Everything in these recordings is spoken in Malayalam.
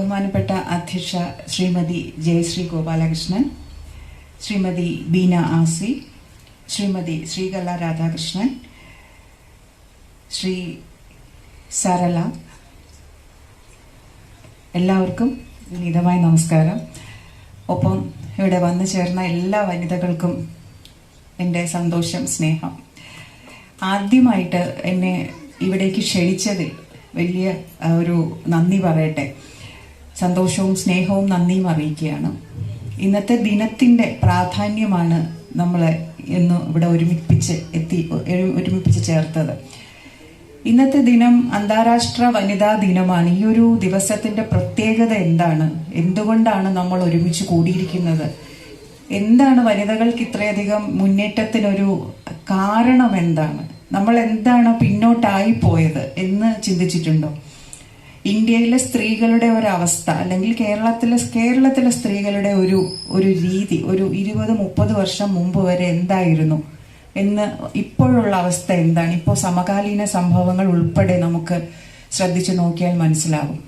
ബഹുമാനപ്പെട്ട അധ്യക്ഷ ശ്രീമതി ജയശ്രീ ഗോപാലകൃഷ്ണൻ ശ്രീമതി ബീന ആസി ശ്രീമതി ശ്രീകല രാധാകൃഷ്ണൻ ശ്രീ സരള. എല്ലാവർക്കും വിനീതമായ നമസ്കാരം. ഒപ്പം ഇവിടെ വന്നു ചേർന്ന എല്ലാ വനിതകൾക്കും എന്റെ സന്തോഷം സ്നേഹം. ആദ്യമായിട്ട് എന്നെ ഇവിടേക്ക് ക്ഷണിച്ചതിൽ വലിയ ഒരു നന്ദി പറയട്ടെ. സന്തോഷവും സ്നേഹവും നന്ദിയും അറിയിക്കുകയാണ്. ഇന്നത്തെ ദിനത്തിന്റെ പ്രാധാന്യമാണ് നമ്മളെ ഇന്ന് ഇവിടെ ഒരുമിപ്പിച്ച് എത്തി ഒരുമിപ്പിച്ച് ചേർത്തത്. ഇന്നത്തെ ദിനം അന്താരാഷ്ട്ര വനിതാ ദിനമാണ്. ഈ ഒരു ദിവസത്തിന്റെ പ്രത്യേകത എന്താണ്? എന്തുകൊണ്ടാണ് നമ്മൾ ഒരുമിച്ച് കൂടിയിരിക്കുന്നത്? എന്താണ് വനിതകൾക്ക് ഇത്രയധികം മുന്നേറ്റത്തിനൊരു കാരണം എന്താണ്? നമ്മൾ എന്താണ് പിന്നോട്ടായി പോയത് എന്ന് ചിന്തിച്ചിട്ടുണ്ടോ? ഇന്ത്യയിലെ സ്ത്രീകളുടെ ഒരവസ്ഥ അല്ലെങ്കിൽ കേരളത്തിലെ കേരളത്തിലെ സ്ത്രീകളുടെ ഒരു ഒരു രീതി ഒരു ഇരുപത് മുപ്പത് വർഷം മുമ്പ് വരെ എന്തായിരുന്നു? എന്ന് ഇപ്പോഴുള്ള അവസ്ഥ എന്താണ്? ഇപ്പോൾ സമകാലീന സംഭവങ്ങൾ ഉൾപ്പെടെ നമുക്ക് ശ്രദ്ധിച്ചു നോക്കിയാൽ മനസ്സിലാകും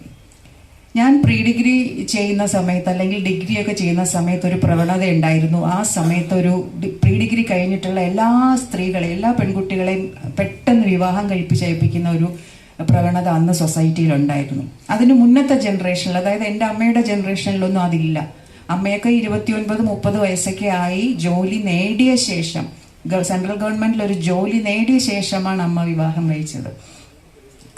ഞാൻ പ്രീ ഡിഗ്രി ചെയ്യുന്ന സമയത്ത് അല്ലെങ്കിൽ ഡിഗ്രി ഒക്കെ ചെയ്യുന്ന സമയത്ത് ഒരു പ്രവണത ഉണ്ടായിരുന്നു. ആ സമയത്ത് ഒരു പ്രീ ഡിഗ്രി കഴിഞ്ഞിട്ടുള്ള എല്ലാ സ്ത്രീകളെയും എല്ലാ പെൺകുട്ടികളെയും പെട്ടെന്ന് വിവാഹം കഴിപ്പിച്ചയപ്പിക്കുന്ന ഒരു പ്രവണത അന്ന് സൊസൈറ്റിയിൽ ഉണ്ടായിരുന്നു അതിന് മുന്നത്തെ ജനറേഷനിൽ അതായത് എന്റെ അമ്മയുടെ ജനറേഷനിലൊന്നും അതില്ല അമ്മയൊക്കെ ഇരുപത്തിയൊൻപത് മുപ്പത് വയസ്സൊക്കെ ആയി ജോലി നേടിയ ശേഷം സെൻട്രൽ ഗവൺമെന്റിൽ ഒരു ജോലി നേടിയ ശേഷമാണ് അമ്മ വിവാഹം കഴിച്ചത്.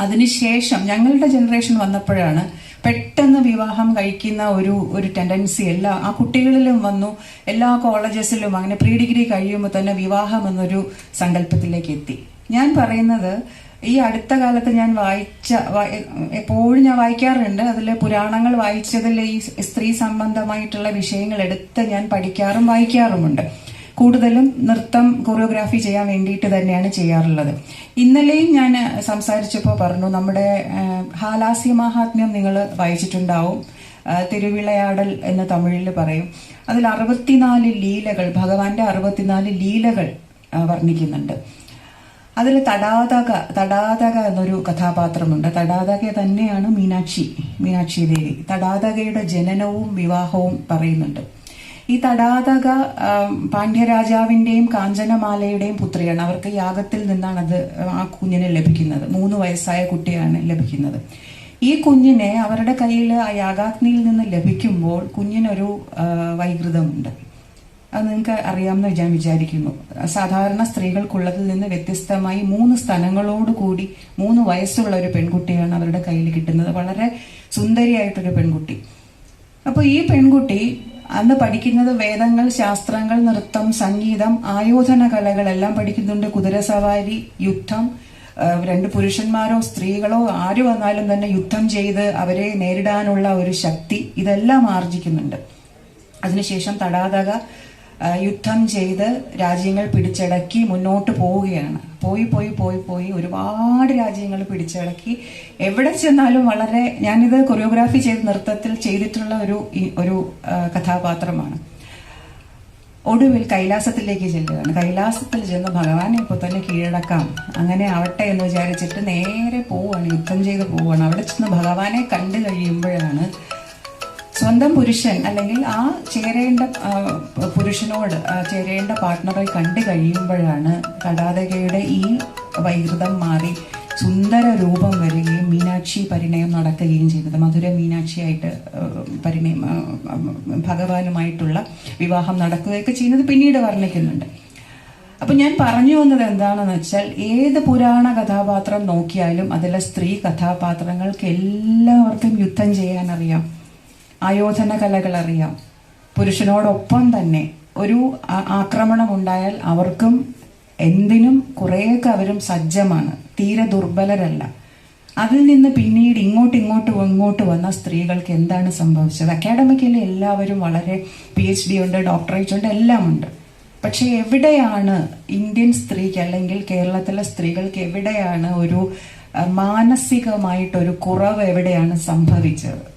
അതിനുശേഷം ഞങ്ങളുടെ ജനറേഷൻ വന്നപ്പോഴാണ് പെട്ടെന്ന് വിവാഹം കഴിക്കുന്ന ഒരു ഒരു ടെൻഡൻസി എല്ലാ ആ കുട്ടികളിലും വന്നു എല്ലാ കോളേജസിലും അങ്ങനെ പ്രീ ഡിഗ്രി കഴിയുമ്പോൾ തന്നെ വിവാഹം എന്നൊരു സങ്കല്പത്തിലേക്ക് എത്തി. ഞാൻ പറയുന്നത് ഈ അടുത്ത കാലത്ത് ഞാൻ വായിച്ച എപ്പോഴും ഞാൻ വായിക്കാറുണ്ട്. അതിൽ പുരാണങ്ങൾ വായിച്ചതിൽ ഈ സ്ത്രീ സംബന്ധമായിട്ടുള്ള വിഷയങ്ങൾ എടുത്ത് ഞാൻ പഠിക്കാറും വായിക്കാറുമുണ്ട്. കൂടുതലും നൃത്തം കൊറിയോഗ്രാഫി ചെയ്യാൻ വേണ്ടിയിട്ട് തന്നെയാണ് ചെയ്യാറുള്ളത്. ഇന്നലെയും ഞാൻ സംസാരിച്ചപ്പോൾ പറഞ്ഞു നമ്മുടെ ഹാലാസ്യ മഹാത്മ്യം നിങ്ങൾ വായിച്ചിട്ടുണ്ടാവും. തിരുവിളയാടൽ എന്ന് തമിഴിൽ പറയും. അതിൽ അറുപത്തിനാല് ലീലകൾ ഭഗവാന്റെ അറുപത്തിനാല് ലീലകൾ വർണിക്കുന്നുണ്ട്. അതിൽ തടാതക തടാതക എന്നൊരു കഥാപാത്രമുണ്ട്. തടാതക തന്നെയാണ് മീനാക്ഷി മീനാക്ഷി ദേവി. തടാതകയുടെ ജനനവും വിവാഹവും പറയുന്നുണ്ട്. ഈ തടാതക പാണ്ഡ്യരാജാവിന്റെയും കാഞ്ചനമാലയുടെയും പുത്രിയാണ്. അവർക്ക് യാഗത്തിൽ നിന്നാണ് അത് ആ കുഞ്ഞിനെ ലഭിക്കുന്നത്. മൂന്ന് വയസ്സായ കുട്ടിയാണ് ലഭിക്കുന്നത്. ഈ കുഞ്ഞിനെ അവരുടെ കയ്യിൽ ആ യാഗാഗ്നിയിൽ നിന്ന് ലഭിക്കുമ്പോൾ കുഞ്ഞിനൊരു വൈകൃതമുണ്ട്. അത് നിങ്ങൾക്ക് അറിയാമെന്ന് ഞാൻ വിചാരിക്കുന്നു. സാധാരണ സ്ത്രീകൾക്കുള്ളതിൽ നിന്ന് വ്യത്യസ്തമായി മൂന്ന് സ്ഥലങ്ങളോട് കൂടി മൂന്ന് വയസ്സുള്ള ഒരു പെൺകുട്ടിയാണ് അവരുടെ കയ്യിൽ കിട്ടുന്നത്. വളരെ സുന്ദരിയായിട്ടൊരു പെൺകുട്ടി. അപ്പോൾ ഈ പെൺകുട്ടി അന്ന് പഠിക്കുന്നത് വേദങ്ങൾ ശാസ്ത്രങ്ങൾ നൃത്തം സംഗീതം ആയോധന കലകളെല്ലാം പഠിക്കുന്നുണ്ട്. കുതിരസവാരി യുദ്ധം രണ്ട് പുരുഷന്മാരോ സ്ത്രീകളോ ആര് വന്നാലും തന്നെ യുദ്ധം ചെയ്ത് അവരെ നേരിടാനുള്ള ഒരു ശക്തി ഇതെല്ലാം ആർജിക്കുന്നുണ്ട്. അതിനുശേഷം തടാതക യുദ്ധം ചെയ്ത് രാജ്യങ്ങൾ പിടിച്ചടക്കി മുന്നോട്ട് പോവുകയാണ്. പോയി പോയി പോയി പോയി ഒരുപാട് രാജ്യങ്ങൾ പിടിച്ചടക്കി. എവിടെ ചെന്നാലും വളരെ ഞാനിത് കൊറിയോഗ്രാഫി ചെയ്ത് നൃത്തത്തിൽ ചെയ്തിട്ടുള്ള ഒരു ഒരു കഥാപാത്രമാണ്. ഒടുവിൽ കൈലാസത്തിലേക്ക് ചെല്ലുകയാണ്. കൈലാസത്തിൽ ചെന്ന് ഭഗവാനെ ഇപ്പോൾ തന്നെ കീഴടക്കാം. അങ്ങനെ ആവട്ടെ എന്ന് വിചാരിച്ചിട്ട് നേരെ പോവാണ് യുദ്ധം ചെയ്ത് പോവാണ് അവിടെ ചെന്ന് ഭഗവാനെ കണ്ടു കഴിയുമ്പോഴാണ് സ്വന്തം പുരുഷൻ അല്ലെങ്കിൽ ആ ചേരേണ്ട പുരുഷനോട് ചേരേണ്ട പാർട്ട്ണറെ കണ്ടു കഴിയുമ്പോഴാണ് കടാതകയുടെ ഈ വൈകൃതം മാറി സുന്ദര രൂപം വരികയും മീനാക്ഷി പരിണയം നടക്കുകയും ചെയ്തത്. മധുര മീനാക്ഷിയായിട്ട് പരിണയം ഭഗവാനുമായിട്ടുള്ള വിവാഹം നടക്കുകയൊക്കെ ചെയ്യുന്നത് പിന്നീട് വർണിക്കുന്നുണ്ട്. അപ്പൊ ഞാൻ പറഞ്ഞു വന്നത് എന്താണെന്ന് വെച്ചാൽ ഏത് പുരാണ കഥാപാത്രം നോക്കിയാലും അതിലെ സ്ത്രീ കഥാപാത്രങ്ങൾക്ക് എല്ലാവർക്കും യുദ്ധം ചെയ്യാൻ അറിയാം ആയോധന കലകൾ അറിയാം പുരുഷനോടൊപ്പം തന്നെ ഒരു ആക്രമണം ഉണ്ടായാൽ അവർക്കും എന്തിനും കുറേയൊക്കെ അവരും സജ്ജമാണ്. തീരെ ദുർബലരല്ല. അതിൽ നിന്ന് പിന്നീട് ഇങ്ങോട്ട് ഇങ്ങോട്ട് ഇങ്ങോട്ട് വന്ന സ്ത്രീകൾക്ക് എന്താണ് സംഭവിച്ചത്? അക്കാഡമിക്കലി എല്ലാവരും വളരെ പി എച്ച് ഡി ഉണ്ട് ഡോക്ടറേറ്റ് ഉണ്ട് എല്ലാം ഉണ്ട് പക്ഷെ എവിടെയാണ് ഇന്ത്യൻ സ്ത്രീക്ക് അല്ലെങ്കിൽ കേരളത്തിലെ സ്ത്രീകൾക്ക് എവിടെയാണ് ഒരു മാനസികമായിട്ടൊരു കുറവ് എവിടെയാണ് സംഭവിച്ചത്?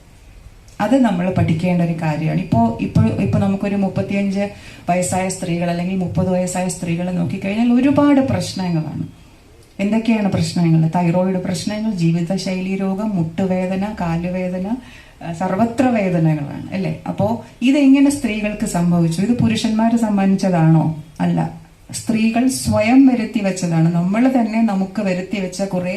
അത് നമ്മൾ പഠിക്കേണ്ട ഒരു കാര്യമാണ്. ഇപ്പോൾ ഇപ്പോൾ ഇപ്പോൾ നമുക്കൊരു മുപ്പത്തിയഞ്ച് വയസ്സായ സ്ത്രീകൾ അല്ലെങ്കിൽ മുപ്പത് വയസ്സായ സ്ത്രീകളെ നോക്കിക്കഴിഞ്ഞാൽ ഒരുപാട് പ്രശ്നങ്ങളാണ്. എന്തൊക്കെയാണ് പ്രശ്നങ്ങൾ? തൈറോയിഡ് പ്രശ്നങ്ങൾ ജീവിതശൈലി രോഗം മുട്ടുവേദന കാലുവേദന സർവത്ര വേദനകളാണ് അല്ലേ? അപ്പോൾ ഇതെങ്ങനെ സ്ത്രീകൾക്ക് സംഭവിച്ചു? ഇത് പുരുഷന്മാരെ സമ്മാനിച്ചതാണോ അല്ല. സ്ത്രീകൾ സ്വയം വരുത്തി വെച്ചതാണ്. നമ്മൾ തന്നെ നമുക്ക് വരുത്തി വെച്ച കുറെ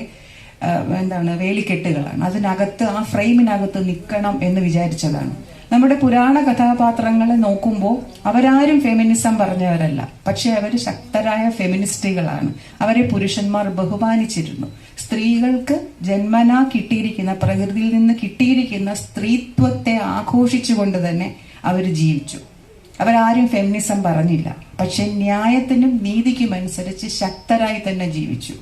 എന്താണ് വേലിക്കെട്ടുകളാണ്. അതിനകത്ത് ആ ഫ്രെയിമിനകത്ത് നിൽക്കണം എന്ന് വിചാരിച്ചതാണ്. നമ്മുടെ പുരാണ കഥാപാത്രങ്ങളെ നോക്കുമ്പോൾ അവരാരും ഫെമിനിസം പറഞ്ഞവരല്ല. പക്ഷെ അവർ ശക്തരായ ഫെമിനിസ്റ്റുകളാണ്. അവരെ പുരുഷന്മാർ ബഹുമാനിച്ചിരുന്നു. സ്ത്രീകൾക്ക് ജന്മനാ കിട്ടിയിരിക്കുന്ന പ്രകൃതിയിൽ നിന്ന് കിട്ടിയിരിക്കുന്ന സ്ത്രീത്വത്തെ ആഘോഷിച്ചുകൊണ്ട് തന്നെ അവർ ജീവിച്ചു. അവരാരും ഫെമിനിസം പറഞ്ഞില്ല. പക്ഷെ ന്യായത്തിനും നീതിക്കും അനുസരിച്ച് ശക്തരായി തന്നെ ജീവിച്ചു.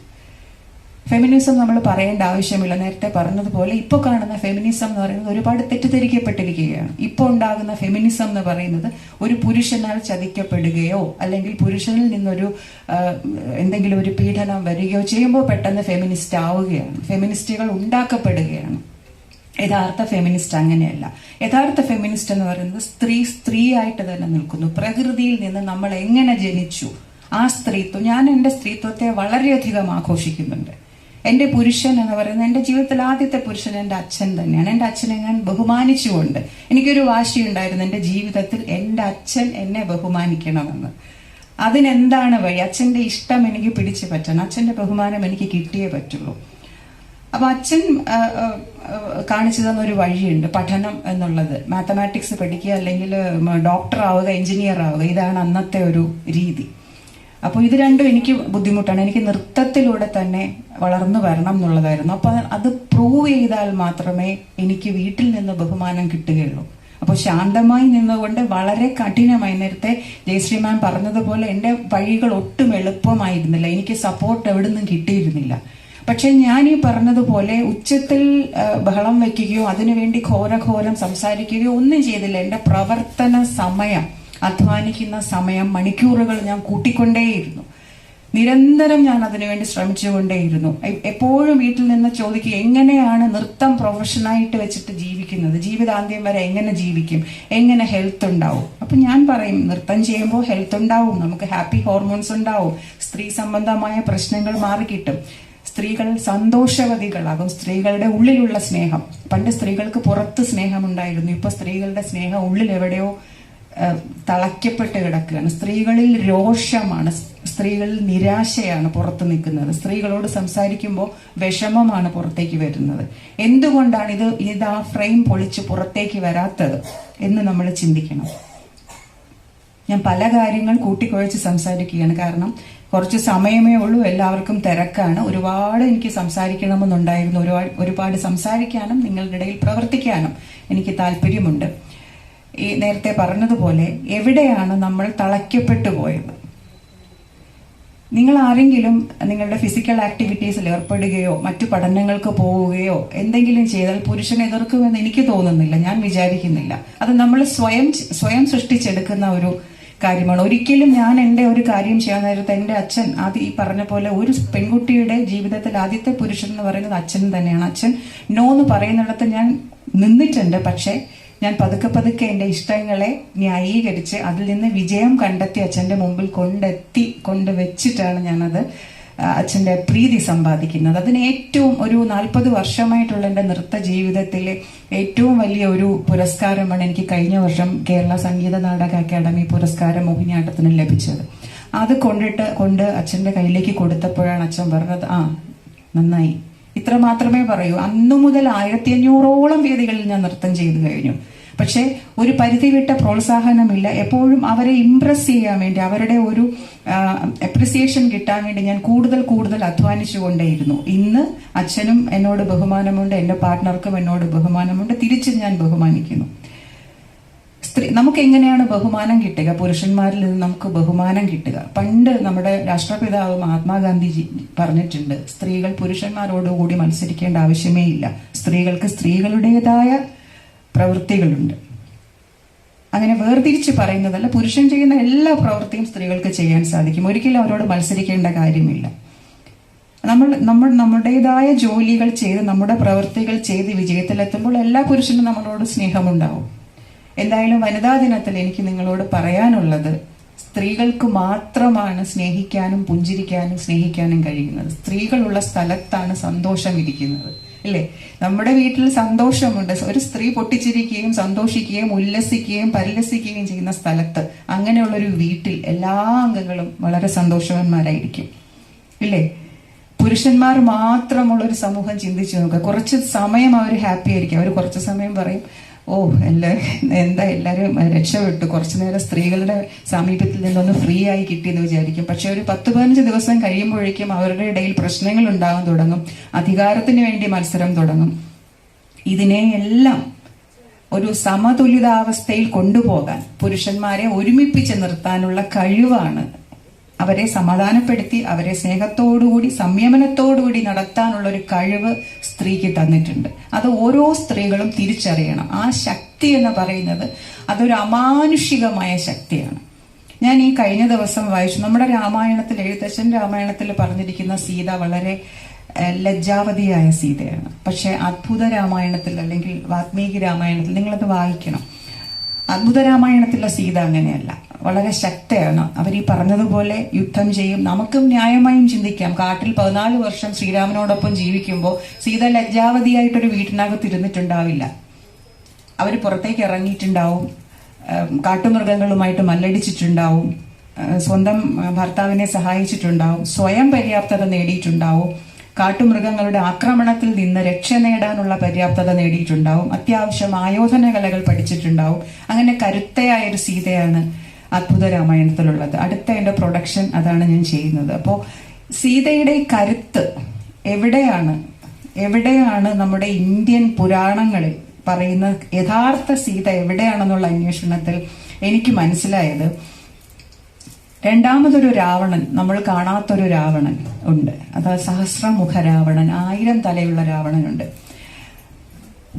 ഫെമിനിസം നമ്മൾ പറയേണ്ട ആവശ്യമില്ല. നേരത്തെ പറഞ്ഞതുപോലെ ഇപ്പോൾ കാണുന്ന ഫെമിനിസം എന്ന് പറയുന്നത് ഒരുപാട് തെറ്റിദ്ധരിക്കപ്പെട്ടിരിക്കുകയാണ്. ഇപ്പോൾ ഉണ്ടാകുന്ന ഫെമിനിസം എന്ന് പറയുന്നത് ഒരു പുരുഷനാൽ ചതിക്കപ്പെടുകയോ അല്ലെങ്കിൽ പുരുഷനിൽ നിന്നൊരു എന്തെങ്കിലും ഒരു പീഡനം വരികയോ ചെയ്യുമ്പോൾ പെട്ടെന്ന് ഫെമിനിസ്റ്റ് ആവുകയാണ്. ഫെമിനിസ്റ്റുകൾ ഉണ്ടാക്കപ്പെടുകയാണ്. യഥാർത്ഥ ഫെമിനിസ്റ്റ് അങ്ങനെയല്ല. യഥാർത്ഥ ഫെമിനിസ്റ്റ് എന്ന് പറയുന്നത് സ്ത്രീ സ്ത്രീയായിട്ട് തന്നെ നിൽക്കുന്നു. പ്രകൃതിയിൽ നിന്ന് നമ്മൾ എങ്ങനെ ജനിച്ചു? ആ സ്ത്രീത്വം ഞാൻ എന്റെ സ്ത്രീത്വത്തെ വളരെയധികം ആഘോഷിക്കുന്നുണ്ട്. എന്റെ പുരുഷൻ എന്ന് പറയുന്നത് എന്റെ ജീവിതത്തിൽ ആദ്യത്തെ പുരുഷൻ എന്റെ അച്ഛൻ തന്നെയാണ്. എന്റെ അച്ഛനെ ഞാൻ ബഹുമാനിച്ചുകൊണ്ട് എനിക്കൊരു വാശി ഉണ്ടായിരുന്നു. എന്റെ ജീവിതത്തിൽ എന്റെ അച്ഛൻ എന്നെ ബഹുമാനിക്കണമെന്ന്. അതിനെന്താണ് വഴി? അച്ഛന്റെ ഇഷ്ടം എനിക്ക് പിടിച്ചു പറ്റണം. അച്ഛന്റെ ബഹുമാനം എനിക്ക് കിട്ടിയേ പറ്റുള്ളൂ. അപ്പൊ അച്ഛൻ കാണിച്ചു തന്ന ഒരു വഴിയുണ്ട് പഠനം എന്നുള്ളത്. മാത്തമാറ്റിക്സ് പഠിക്കുക അല്ലെങ്കിൽ ഡോക്ടർ ആവുക എഞ്ചിനീയർ ആവുക ഇതാണ് അന്നത്തെ ഒരു രീതി. അപ്പോൾ ഇത് രണ്ടും എനിക്ക് ബുദ്ധിമുട്ടാണ്. എനിക്ക് നൃത്തത്തിലൂടെ തന്നെ വളർന്നു വരണം എന്നുള്ളതായിരുന്നു. അപ്പൊ അത് പ്രൂവ് ചെയ്താൽ മാത്രമേ എനിക്ക് വീട്ടിൽ നിന്ന് ബഹുമാനം കിട്ടുകയുള്ളൂ. അപ്പോൾ ശാന്തമായി നിന്നുകൊണ്ട് വളരെ കഠിനമായി നേരത്തെ ജയശ്രീ മാം പറഞ്ഞതുപോലെ എന്റെ വഴികൾ ഒട്ടും എളുപ്പമായിരുന്നില്ല. എനിക്ക് സപ്പോർട്ട് എവിടെ എവിടുന്നും കിട്ടിയിരുന്നില്ല. പക്ഷെ ഞാൻ ഈ പറഞ്ഞതുപോലെ ഉച്ചത്തിൽ ബഹളം വയ്ക്കുകയോ അതിനുവേണ്ടി ഘോരഘോരം സംസാരിക്കുകയോ ഒന്നും ചെയ്തില്ല. എന്റെ പ്രവർത്തന സമയം അധ്വാനിക്കുന്ന സമയം മണിക്കൂറുകൾ ഞാൻ കൂട്ടിക്കൊണ്ടേയിരുന്നു. നിരന്തരം ഞാൻ അതിനുവേണ്ടി ശ്രമിച്ചുകൊണ്ടേയിരുന്നു. എപ്പോഴും വീട്ടിൽ നിന്ന് ചോദിക്കുക എങ്ങനെയാണ് നൃത്തം പ്രൊഫഷനായിട്ട് വെച്ചിട്ട് ജീവിക്കുന്നത്? ജീവിതാന്ത്യം വരെ എങ്ങനെ ജീവിക്കും? എങ്ങനെ ഹെൽത്ത് ഉണ്ടാവും? അപ്പൊ ഞാൻ പറയും നൃത്തം ചെയ്യുമ്പോൾ ഹെൽത്ത് ഉണ്ടാവും. നമുക്ക് ഹാപ്പി ഹോർമോൺസ് ഉണ്ടാവും. സ്ത്രീ സംബന്ധമായ പ്രശ്നങ്ങൾ മാറിക്കിട്ടും സ്ത്രീകൾ സന്തോഷവതികളാകും. സ്ത്രീകളുടെ ഉള്ളിലുള്ള സ്നേഹം. പണ്ട് സ്ത്രീകൾക്ക് പുറത്ത് സ്നേഹം ഉണ്ടായിരുന്നു. ഇപ്പൊ സ്ത്രീകളുടെ സ്നേഹം ഉള്ളിൽ എവിടെയോ തളയ്ക്കപ്പെട്ട് കിടക്കുകയാണ്. സ്ത്രീകളിൽ രോഷമാണ് സ്ത്രീകളിൽ നിരാശയാണ് പുറത്തു നിൽക്കുന്നത്. സ്ത്രീകളോട് സംസാരിക്കുമ്പോൾ വിഷമമാണ് പുറത്തേക്ക് വരുന്നത്. എന്തുകൊണ്ടാണ് ഇത് ഇത് ആ ഫ്രെയിം പൊളിച്ച് പുറത്തേക്ക് വരാത്തത് എന്ന് നമ്മൾ ചിന്തിക്കണം. ഞാൻ പല കാര്യങ്ങൾ കൂട്ടിക്കുഴച്ച് സംസാരിക്കുകയാണ്. കാരണം കുറച്ച് സമയമേ ഉള്ളൂ എല്ലാവർക്കും തിരക്കാണ്. ഒരുപാട് എനിക്ക് സംസാരിക്കണമെന്നുണ്ടായിരുന്നു. ഒരുപാട് ഒരുപാട് സംസാരിക്കാനും നിങ്ങളുടെ ഇടയിൽ പ്രവർത്തിക്കാനും എനിക്ക് താല്പര്യമുണ്ട്. ഈ നേരത്തെ പറഞ്ഞതുപോലെ എവിടെയാണ് നമ്മൾ തളയ്ക്കപ്പെട്ടു പോയത്? നിങ്ങൾ ആരെങ്കിലും നിങ്ങളുടെ ഫിസിക്കൽ ആക്ടിവിറ്റീസിൽ ഏർപ്പെടുകയോ മറ്റു പഠനങ്ങൾക്ക് പോവുകയോ എന്തെങ്കിലും ചെയ്താൽ പുരുഷൻ എതിർക്കുമെന്ന് എനിക്ക് തോന്നുന്നില്ല. ഞാൻ വിചാരിക്കുന്നില്ല. അത് നമ്മൾ സ്വയം സ്വയം സൃഷ്ടിച്ചെടുക്കുന്ന ഒരു കാര്യമാണ്. ഒരിക്കലും ഞാൻ എന്റെ ഒരു കാര്യം ചെയ്യാൻ നേരത്തെ എന്റെ അച്ഛൻ ആദ്യം ഈ പറഞ്ഞ പോലെ ഒരു പെൺകുട്ടിയുടെ ജീവിതത്തിൽ ആദ്യത്തെ പുരുഷൻ എന്ന് പറയുന്നത് അച്ഛൻ തന്നെയാണ്. അച്ഛൻ നോ എന്ന് പറയുന്നിടത്ത് ഞാൻ നിന്നിട്ടുണ്ട്. പക്ഷേ ഞാൻ പതുക്കെ പതുക്കെ എന്റെ ഇഷ്ടങ്ങളെ ന്യായീകരിച്ച് അതിൽ നിന്ന് വിജയം കണ്ടെത്തി അച്ഛന്റെ മുമ്പിൽ കൊണ്ടെത്തി കൊണ്ട് വെച്ചിട്ടാണ് ഞാനത് അച്ഛന്റെ പ്രീതി സമ്പാദിക്കുന്നത്. അതിന് ഏറ്റവും ഒരു നാൽപ്പത് വർഷമായിട്ടുള്ള എന്റെ നൃത്ത ജീവിതത്തിലെ ഏറ്റവും വലിയ ഒരു പുരസ്കാരമാണ് എനിക്ക് കഴിഞ്ഞ വർഷം കേരള സംഗീത നാടക അക്കാദമി പുരസ്കാരം മോഹിനിയാട്ടത്തിന് ലഭിച്ചത്. അത് കൊണ്ടിട്ട് കൊണ്ട് അച്ഛന്റെ കയ്യിലേക്ക് കൊടുത്തപ്പോഴാണ് അച്ഛൻ പറഞ്ഞത് ആ നന്നായി. ഇത്ര മാത്രമേ പറയൂ. അന്നു മുതൽ ആയിരത്തി അഞ്ഞൂറോളം വേദികളിൽ ഞാൻ നൃത്തം ചെയ്തു കഴിഞ്ഞു. പക്ഷേ ഒരു പരിധി വിട്ട പ്രോത്സാഹനമില്ല. എപ്പോഴും അവരെ ഇംപ്രസ് ചെയ്യാൻ വേണ്ടി അവരുടെ ഒരു അപ്രിസിയേഷൻ കിട്ടാൻ വേണ്ടി ഞാൻ കൂടുതൽ കൂടുതൽ അധ്വാനിച്ചുകൊണ്ടേയിരുന്നു ഇന്ന് അച്ഛനും എന്നോട് ബഹുമാനമുണ്ട് എന്റെ പാർട്ട്ണർക്കും എന്നോട് ബഹുമാനമുണ്ട്. തിരിച്ചും ഞാൻ ബഹുമാനിക്കുന്നു. സ്ത്രീ നമുക്ക് എങ്ങനെയാണ് ബഹുമാനം കിട്ടുക? പുരുഷന്മാരിൽ നിന്ന് നമുക്ക് ബഹുമാനം കിട്ടുക. പണ്ട് നമ്മുടെ രാഷ്ട്രപിതാവ് മഹാത്മാഗാന്ധിജി പറഞ്ഞിട്ടുണ്ട് സ്ത്രീകൾ പുരുഷന്മാരോടുകൂടി മത്സരിക്കേണ്ട ആവശ്യമേ ഇല്ല. സ്ത്രീകൾക്ക് സ്ത്രീകളുടേതായ പ്രവൃത്തികളുണ്ട്. അങ്ങനെ വേർതിരിച്ച് പറയുന്നതല്ല പുരുഷൻ ചെയ്യുന്ന എല്ലാ പ്രവൃത്തിയും സ്ത്രീകൾക്ക് ചെയ്യാൻ സാധിക്കും. ഒരിക്കലും അവരോട് മത്സരിക്കേണ്ട കാര്യമില്ല. നമ്മൾ നമ്മൾ നമ്മുടേതായ ജോലികൾ ചെയ്ത് നമ്മുടെ പ്രവൃത്തികൾ ചെയ്ത് വിജയത്തിലെത്തുമ്പോൾ എല്ലാ പുരുഷനും നമ്മളോട് സ്നേഹമുണ്ടാവും. എന്തായാലും വനിതാ ദിനത്തിൽ എനിക്ക് നിങ്ങളോട് പറയാനുള്ളത് സ്ത്രീകൾക്ക് മാത്രമാണ് സ്നേഹിക്കാനും പുഞ്ചിരിക്കാനും സ്നേഹിക്കാനും കഴിയുന്നത്. സ്ത്രീകളുള്ള സ്ഥലത്താണ് സന്തോഷം ഇരിക്കുന്നത്. അല്ലേ നമ്മുടെ വീട്ടിൽ സന്തോഷമുണ്ട്. ഒരു സ്ത്രീ പൊട്ടിച്ചിരിക്കുകയും സന്തോഷിക്കുകയും ഉല്ലസിക്കുകയും പരിലസിക്കുകയും ചെയ്യുന്ന സ്ഥലത്ത് അങ്ങനെയുള്ള ഒരു വീട്ടിൽ എല്ലാ അംഗങ്ങളും വളരെ സന്തോഷവന്മാരായിരിക്കും. ഇല്ലേ? പുരുഷന്മാർ മാത്രമുള്ള ഒരു സമൂഹം ചിന്തിച്ചു നോക്കുക കുറച്ച് സമയം അവർ ഹാപ്പി ആയിരിക്കും. അവർ കുറച്ച് സമയം പറയും ഓ എല്ലാ എന്താ എല്ലാവരും രക്ഷപ്പെട്ടു. കുറച്ചു നേരം സ്ത്രീകളുടെ സാമീപ്യത്തിൽ നിന്നൊന്ന് ഫ്രീ ആയി കിട്ടിയെന്ന് വിചാരിക്കും. പക്ഷെ ഒരു പത്ത് പതിനഞ്ച് ദിവസം കഴിയുമ്പോഴേക്കും അവരുടെ ഇടയിൽ പ്രശ്നങ്ങൾ ഉണ്ടാകാൻ തുടങ്ങും. അധികാരത്തിന് വേണ്ടി മത്സരം തുടങ്ങും. ഇതിനെ എല്ലാം ഒരു സമതുലിതാവസ്ഥയിൽ കൊണ്ടുപോകാൻ പുരുഷന്മാരെ ഒരുമിപ്പിച്ച് നിർത്താനുള്ള കഴിവാണ് അവരെ സമാധാനപ്പെടുത്തി അവരെ സ്നേഹത്തോടുകൂടി സംയമനത്തോടുകൂടി നടത്താനുള്ള ഒരു കഴിവ് സ്ത്രീക്ക് തന്നിട്ടുണ്ട്. അത് ഓരോ സ്ത്രീകളും തിരിച്ചറിയണം. ആ ശക്തി എന്ന് പറയുന്നത് അതൊരു അമാനുഷികമായ ശക്തിയാണ്. ഞാൻ ഈ കഴിഞ്ഞ ദിവസം വായിച്ചു. നമ്മുടെ രാമായണത്തിൽ എഴുത്തച്ഛൻ രാമായണത്തിൽ പറഞ്ഞിരിക്കുന്ന സീത വളരെ ലജ്ജാവതിയായ സീതയാണ്. പക്ഷെ അത്ഭുത രാമായണത്തിൽ അല്ലെങ്കിൽ വാത്മീകി രാമായണത്തിൽ നിങ്ങളത് വായിക്കണം. അത്ഭുത രാമായണത്തിലെ സീത അങ്ങനെയല്ല. വളരെ ശക്തയാണ്. അവർ ഈ പറഞ്ഞതുപോലെ യുദ്ധം ചെയ്യും. നമുക്കും ന്യായമായും ചിന്തിക്കാം. കാട്ടിൽ പതിനാല് വർഷം ശ്രീരാമനോടൊപ്പം ജീവിക്കുമ്പോൾ സീത ലജ്ജാവതിയായിട്ടൊരു വീട്ടിനകത്ത് ഇരുന്നിട്ടുണ്ടാവില്ല. അവർ പുറത്തേക്ക് ഇറങ്ങിയിട്ടുണ്ടാവും. കാട്ടുമൃഗങ്ങളുമായിട്ട് മല്ലടിച്ചിട്ടുണ്ടാവും. സ്വന്തം ഭർത്താവിനെ സഹായിച്ചിട്ടുണ്ടാവും. സ്വയം പര്യാപ്തത നേടിയിട്ടുണ്ടാവും. കാട്ടുമൃഗങ്ങളുടെ ആക്രമണത്തിൽ നിന്ന് രക്ഷ നേടാനുള്ള പര്യാപ്തത നേടിയിട്ടുണ്ടാവും. അത്യാവശ്യം ആയോധന കലകൾ പഠിച്ചിട്ടുണ്ടാവും. അങ്ങനെ കരുത്തയായൊരു സീതയാണ് അദ്ഭുത രാമായണത്തിലുള്ളത്. അടുത്ത എന്റെ പ്രൊഡക്ഷൻ അതാണ് ഞാൻ ചെയ്യുന്നത്. അപ്പോൾ സീതയുടെ കരുത്ത് എവിടെയാണ്? എവിടെയാണ് നമ്മുടെ ഇന്ത്യൻ പുരാണങ്ങളിൽ പറയുന്ന യഥാർത്ഥ സീത എവിടെയാണെന്നുള്ള അന്വേഷണത്തിൽ എനിക്ക് മനസ്സിലായത്? രണ്ടാമതൊരു രാവണൻ നമ്മൾ കാണാത്തൊരു രാവണൻ ഉണ്ട്. അതായത് സഹസ്രമുഖ രാവണൻ ആയിരം തലയുള്ള രാവണനുണ്ട്.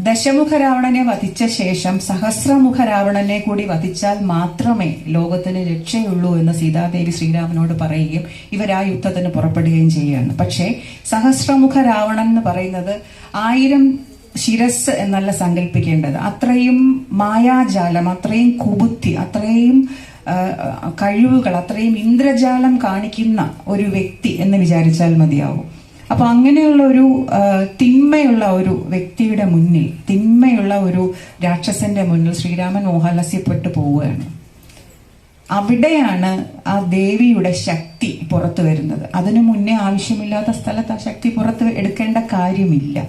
ദശമുഖ രാവണനെ വധിച്ച ശേഷം സഹസ്രമുഖ രാവണനെ കൂടി വധിച്ചാൽ മാത്രമേ ലോകത്തിന് രക്ഷയുള്ളൂ എന്ന് സീതാദേവി ശ്രീരാമനോട് പറയുകയും ഇവർ ആ യുദ്ധത്തിന് പുറപ്പെടുകയും ചെയ്യുകയാണ്. പക്ഷേ സഹസ്രമുഖ രാവണൻ എന്ന് പറയുന്നത് ആയിരം ശിരസ് എന്നല്ല സങ്കല്പിക്കേണ്ടത് അത്രയും മായാജാലം അത്രയും കുബുദ്ധി അത്രയും കഴിവുകൾ അത്രയും ഇന്ദ്രജാലം കാണിക്കുന്ന ഒരു വ്യക്തി എന്ന് വിചാരിച്ചാൽ മതിയാവും. അപ്പൊ അങ്ങനെയുള്ള ഒരു തിന്മയുള്ള ഒരു വ്യക്തിയുടെ മുന്നിൽ തിന്മയുള്ള ഒരു രാക്ഷസന്റെ മുന്നിൽ ശ്രീരാമൻ മോഹാലസ്യപ്പെട്ടു പോവുകയാണ്. അവിടെയാണ് ആ ദേവിയുടെ ശക്തി പുറത്തു വരുന്നത്. അതിനു മുന്നേ ആവശ്യമില്ലാത്ത സ്ഥലത്ത് ആ ശക്തി പുറത്ത് എടുക്കേണ്ട കാര്യമില്ല.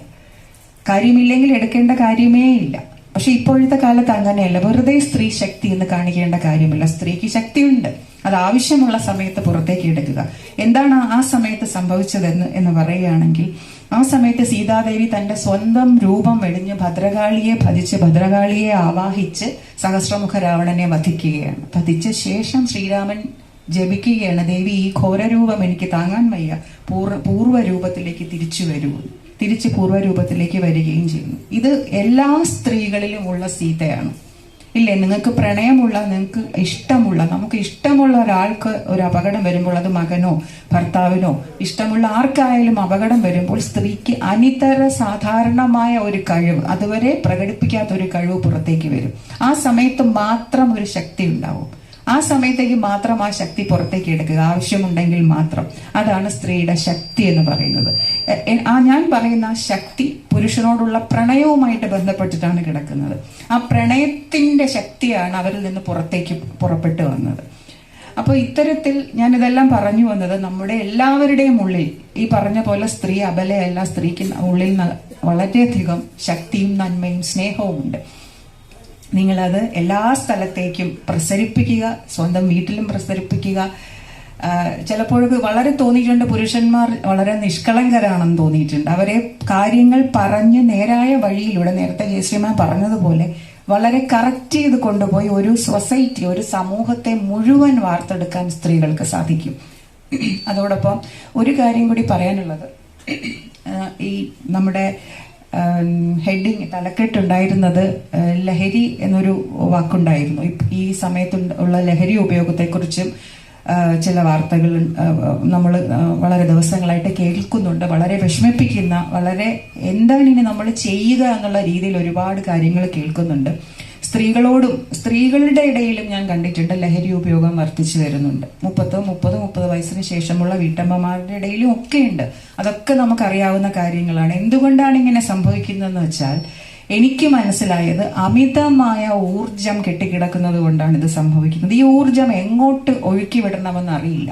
കാര്യമില്ലെങ്കിൽ എടുക്കേണ്ട കാര്യമേ ഇല്ല. പക്ഷെ ഇപ്പോഴത്തെ കാലത്ത് അങ്ങനെയല്ല. വെറുതെ സ്ത്രീ ശക്തി എന്ന് കാണിക്കേണ്ട കാര്യമില്ല. സ്ത്രീക്ക് ശക്തിയുണ്ട്. അത് ആവശ്യമുള്ള സമയത്ത് പുറത്തേക്ക് എടുക്കുക. എന്താണ് ആ സമയത്ത് സംഭവിച്ചതെന്ന് എന്ന് പറയുകയാണെങ്കിൽ ആ സമയത്ത് സീതാദേവി തന്റെ സ്വന്തം രൂപം വെടിഞ്ഞ് ഭദ്രകാളിയെ ഭജിച്ച് ഭദ്രകാളിയെ ആവാഹിച്ച് സഹസ്രമുഖ രാവണനെ വധിക്കുകയാണ്. വധിച്ച ശേഷം ശ്രീരാമൻ ജപിക്കുകയാണ് ദേവി ഈ ഘോരരൂപം എനിക്ക് താങ്ങാൻ വയ്യ. പൂർവ പൂർവരൂപത്തിലേക്ക് തിരിച്ചു വരൂ. തിരിച്ച് പൂർവരൂപത്തിലേക്ക് വരികയും ചെയ്യുന്നു. ഇത് എല്ലാ സ്ത്രീകളിലും ഉള്ള സീതയാണ്. ഇല്ലേ? നിങ്ങൾക്ക് പ്രണയമുള്ള നിങ്ങൾക്ക് ഇഷ്ടമുള്ള നമുക്ക് ഇഷ്ടമുള്ള ഒരാൾക്ക് ഒരു അപകടം വരുമ്പോൾ അത് മകനോ ഭർത്താവിനോ ഇഷ്ടമുള്ള ആർക്കായാലും അപകടം വരുമ്പോൾ സ്ത്രീക്ക് അനിതര സാധാരണമായ ഒരു കഴിവ് അതുവരെ പ്രകടിപ്പിക്കാത്ത ഒരു കഴിവ് പുറത്തേക്ക് വരും. ആ സമയത്ത് മാത്രം ഒരു ശക്തി ഉണ്ടാവും. ആ സമയത്തേക്ക് മാത്രം ആ ശക്തി പുറത്തേക്ക് എടുക്കുക. ആവശ്യമുണ്ടെങ്കിൽ മാത്രം. അതാണ് സ്ത്രീയുടെ ശക്തി എന്ന് പറയുന്നത്. ആ ഞാൻ പറയുന്ന ശക്തി പുരുഷനോടുള്ള പ്രണയവുമായിട്ട് ബന്ധപ്പെട്ടിട്ടാണ് കിടക്കുന്നത്. ആ പ്രണയത്തിന്റെ ശക്തിയാണ് അവരിൽ നിന്ന് പുറത്തേക്ക് പുറപ്പെട്ടു വന്നത്. അപ്പോൾ ഇത്തരത്തിൽ ഞാൻ ഇതെല്ലാം പറഞ്ഞു വന്നത് നമ്മുടെ എല്ലാവരുടെയും ഉള്ളിൽ. ഈ പറഞ്ഞ പോലെ സ്ത്രീ അബലയല്ല സ്ത്രീക്ക് ഉള്ളിൽ വളരെയധികം ശക്തിയും നന്മയും സ്നേഹവും ഉണ്ട് നിങ്ങളത് എല്ലാ സ്ഥലത്തേക്കും പ്രസരിപ്പിക്കുക സ്വന്തം വീട്ടിലും പ്രസരിപ്പിക്കുക. ചിലപ്പോഴൊക്കെ വളരെ തോന്നിയിട്ടുണ്ട് പുരുഷന്മാർ വളരെ നിഷ്കളങ്കരാണെന്ന് തോന്നിയിട്ടുണ്ട്. അവരെ കാര്യങ്ങൾ പറഞ്ഞ് നേരായ വഴിയിലൂടെ നേരത്തെ ജയശ്രീമാൻ പറഞ്ഞതുപോലെ വളരെ കറക്റ്റ് ചെയ്ത് കൊണ്ടുപോയി ഒരു സൊസൈറ്റി ഒരു സമൂഹത്തെ മുഴുവൻ വാർത്തെടുക്കാൻ സ്ത്രീകൾക്ക് സാധിക്കും. അതോടൊപ്പം ഒരു കാര്യം കൂടി പറയാനുള്ളത്. ഈ നമ്മുടെ ഹെഡിങ് തലക്കെട്ടുണ്ടായിരുന്നത് ലഹരി എന്നൊരു വാക്കുണ്ടായിരുന്നു. ഈ സമയത്ത് ഉള്ള ലഹരി ഉപയോഗത്തെക്കുറിച്ചും ചില വാർത്തകൾ നമ്മൾ വളരെ ദിവസങ്ങളായിട്ട് കേൾക്കുന്നുണ്ട്. വളരെ വിഷമിപ്പിക്കുന്ന വളരെ എന്താണ് ഇനി നമ്മൾ ചെയ്യുക എന്നുള്ള രീതിയിൽ ഒരുപാട് കാര്യങ്ങൾ കേൾക്കുന്നുണ്ട്. സ്ത്രീകളോടും സ്ത്രീകളുടെ ഇടയിലും ഞാൻ കണ്ടിട്ടുണ്ട് ലഹരി ഉപയോഗം വർദ്ധിച്ചു വരുന്നുണ്ട്. മുപ്പത് മുപ്പത് മുപ്പത് വയസ്സിന് ശേഷമുള്ള വീട്ടമ്മമാരുടെ ഇടയിലും ഒക്കെ ഉണ്ട് അതൊക്കെ നമുക്കറിയാവുന്ന കാര്യങ്ങളാണ്. എന്തുകൊണ്ടാണ് ഇങ്ങനെ സംഭവിക്കുന്നതെന്ന് വെച്ചാൽ എനിക്ക് മനസ്സിലായത് അമിതമായ ഊർജം കെട്ടിക്കിടക്കുന്നത് കൊണ്ടാണ് ഇത് സംഭവിക്കുന്നത്. ഈ ഊർജം എങ്ങോട്ട് ഒഴുക്കി വിടണമെന്ന് അറിയില്ല.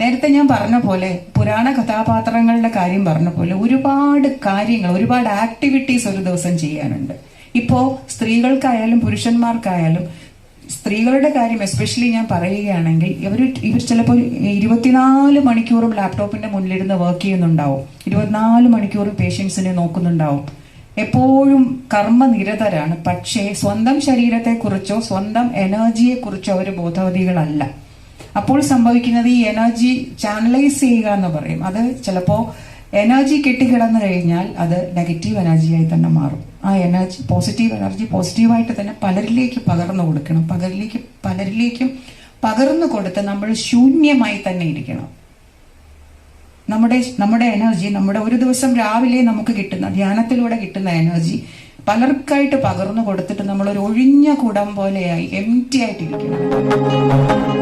നേരത്തെ ഞാൻ പറഞ്ഞ പോലെ പുരാണ കഥാപാത്രങ്ങളുടെ കാര്യം പറഞ്ഞ പോലെ ഒരുപാട് കാര്യങ്ങൾ ഒരുപാട് ആക്ടിവിറ്റീസ് ഒരു ദിവസം ചെയ്യാനുണ്ട്. ഇപ്പോ സ്ത്രീകൾക്കായാലും പുരുഷന്മാർക്കായാലും സ്ത്രീകളുടെ കാര്യം എസ്പെഷ്യലി ഞാൻ പറയുകയാണെങ്കിൽ ഇവർ ഇവർ ചിലപ്പോൾ ഇരുപത്തിനാല് മണിക്കൂറും ലാപ്ടോപ്പിന്റെ മുന്നിലിരുന്ന് വർക്ക് ചെയ്യുന്നുണ്ടാവും. ഇരുപത്തിനാല് മണിക്കൂറും പേഷ്യൻസിനെ നോക്കുന്നുണ്ടാവും. എപ്പോഴും കർമ്മനിരതരാണ്. പക്ഷേ സ്വന്തം ശരീരത്തെക്കുറിച്ചോ സ്വന്തം എനർജിയെക്കുറിച്ചോ അവർ ബോധവതികളല്ല അപ്പോൾ സംഭവിക്കുന്നത് ഈ എനർജി ചാനലൈസ് ചെയ്യുക എന്ന് പറയും. അത് ചിലപ്പോ എനർജി കെട്ടിക്കിടന്നു കഴിഞ്ഞാൽ അത് നെഗറ്റീവ് എനർജിയായി തന്നെ മാറും. ആ എനർജി പോസിറ്റീവ് എനർജി പോസിറ്റീവായിട്ട് തന്നെ പലരിലേക്ക് പകർന്നു കൊടുക്കണം. പലരിലേക്ക് പലരിലേക്കും പകർന്നു കൊടുത്ത് നമ്മൾ ശൂന്യമായി തന്നെ ഇരിക്കണം. നമ്മുടെ നമ്മുടെ എനർജി നമ്മുടെ ഒരു ദിവസം രാവിലെ നമുക്ക് കിട്ടുന്ന ധ്യാനത്തിലൂടെ കിട്ടുന്ന എനർജി പലർക്കായിട്ട് പകർന്നു കൊടുത്തിട്ട് നമ്മൾ ഒരു ഒഴിഞ്ഞ കുടം പോലെയായി എം ടി ആയിട്ടിരിക്കണം.